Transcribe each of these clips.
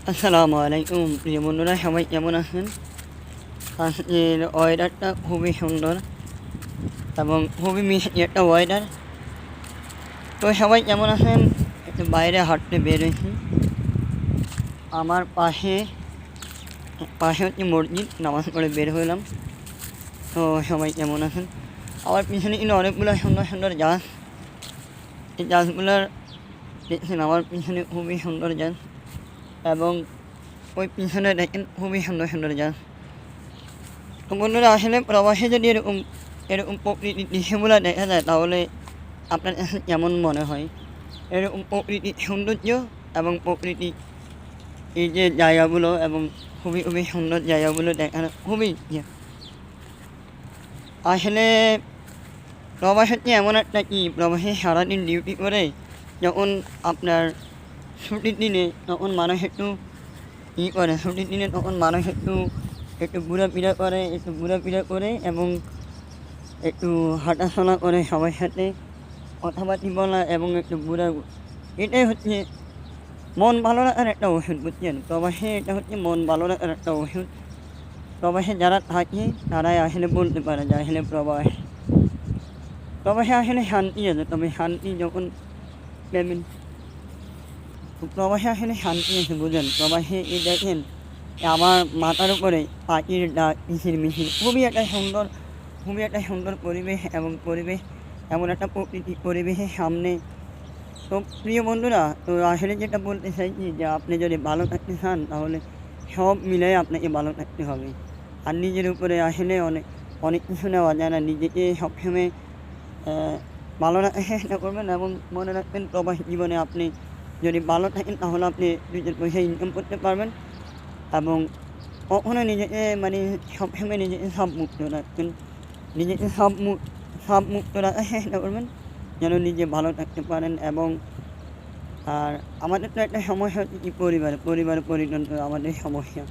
আসসালামু আলাইকুম প্রিয় বন্ধুরা সবাই কেমন আছেন আজকের ওয়েদারটা খুবই সুন্দর এবং খুবই মিষ্টি একটা ওয়েদার তো সবাই কেমন আছেন একটু বাইরে হাঁটতে বেরোয়েছি আমার পাশে পাশে হচ্ছে মসজিদ নামাজ পড়ে বের হলাম তো সবাই কেমন আছেন আমার পিছনে কিন্তু অনেকগুলো সুন্দর সুন্দর গাছ এই গাছগুলোর দেখছেন আমার পিছনে খুবই সুন্দর গাছ এবং ওই পিছনে দেখেন খুবই সুন্দর সুন্দর গাছ বন্ধুরা, আসলে প্রবাসে যদি এরকম এরকম প্রকৃতির দৃশ্যগুলো দেখা যায়, তাহলে আপনার কেমন মনে হয় এরকম প্রকৃতির সৌন্দর্য এবং প্রকৃতি এই যে জায়গাগুলো এবং খুবই খুবই সুন্দর জায়গাগুলো দেখানো খুবই ইয়ে। আসলে প্রবাস হচ্ছে এমন একটা কি প্রবাসে সারাদিন ডিউটি করে যখন আপনার ছুটির দিনে তখন মানুষ একটু ই করে ছুটির দিনে তখন মানুষ একটু একটু ঘোরাফেরা করে একটু ঘোরাফেরা করে এবং একটু হাঁটাচলা করে সবার সাথে কথাবার্তি বলা এবং একটু ঘোরা এটাই হচ্ছে মন ভালো রাখার একটা ওষুধ বুঝছেন প্রবাসে এটা হচ্ছে মন ভালো রাখার একটা ওষুধ প্রবাসে যারা থাকে তারাই আসলে বলতে পারে যে আসলে প্রবাস প্রবাসে আসলে শান্তি আছে তবে শান্তি যখন পেমেন্ট প্রবাসে আসলে শান্তি আছে বুঝলেন? প্রবাসে এই দেখেন আমার মাথার উপরে পাখির ডাক মিশির মিশির খুবই একটা সুন্দর, খুবই একটা সুন্দর পরিবেশ এবং পরিবেশ, এমন একটা প্রকৃতি পরিবেশের সামনে। তো প্রিয় বন্ধুরা, তো আসলে যেটা বলতে চাইছি যে, আপনি যদি ভালো থাকতে চান, তাহলে সব মিলে আপনাকে ভালো থাকতে হবে। আর নিজের উপরে আসলে অনেক অনেক কিছু নেওয়া যায় না। নিজেকে সবসময় ভালো রাখার চেষ্টা করবেন এবং মনে রাখবেন প্রবাস জীবনে আপনি যদি ভালো থাকেন তাহলে আপনি নিজের পয়সা ইনকাম করতে পারবেন এবং কখনো নিজেকে মানে সবসময় নিজেকে মুক্ত রাখবেন। নিজেকে সব মুক্ত রাখার চেষ্টা করবেন, যেন নিজে ভালো থাকতে পারেন এবং আর আমাদের তো একটা সমস্যা হচ্ছে কি, পরিবার পরিবার পরিতন্ত্র আমাদের সমস্যা।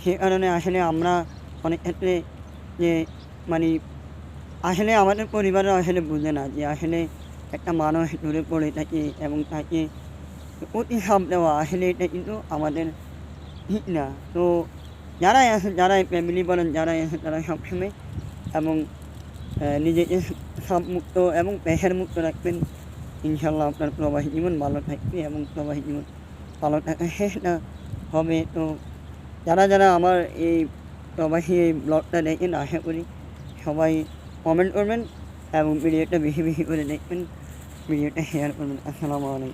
সে কারণে আসলে আমরা অনেক ক্ষেত্রে যে মানে আসলে আমাদের পরিবারে আসলে বুঝে না যে আসলে একটা মানুষ দূরে পড়ে থাকে এবং তাকে অতি এটা কিন্তু আমাদের ঠিক না। তো যারাই যারাই ফ্যামিলি বলেন, যারাই সবসময় এবং নিজেকে মুক্ত এবং পেশার মুক্ত রাখবেন। ইনশাল্লাহ আপনার প্রবাসী জীবন ভালো থাকবে এবং প্রবাসী জীবন ভালো থাকা চেষ্টা হবে। তো যারা যারা আমার এই প্রবাসী এই ব্লগটা দেখেন, আশা করি সবাই কমেন্ট করবেন এবং ভিডিওটা বেশি বেশি করে দেখবেন। ভিডিওটা শেয়ার করবেন। আসসালামু আলাইকুম।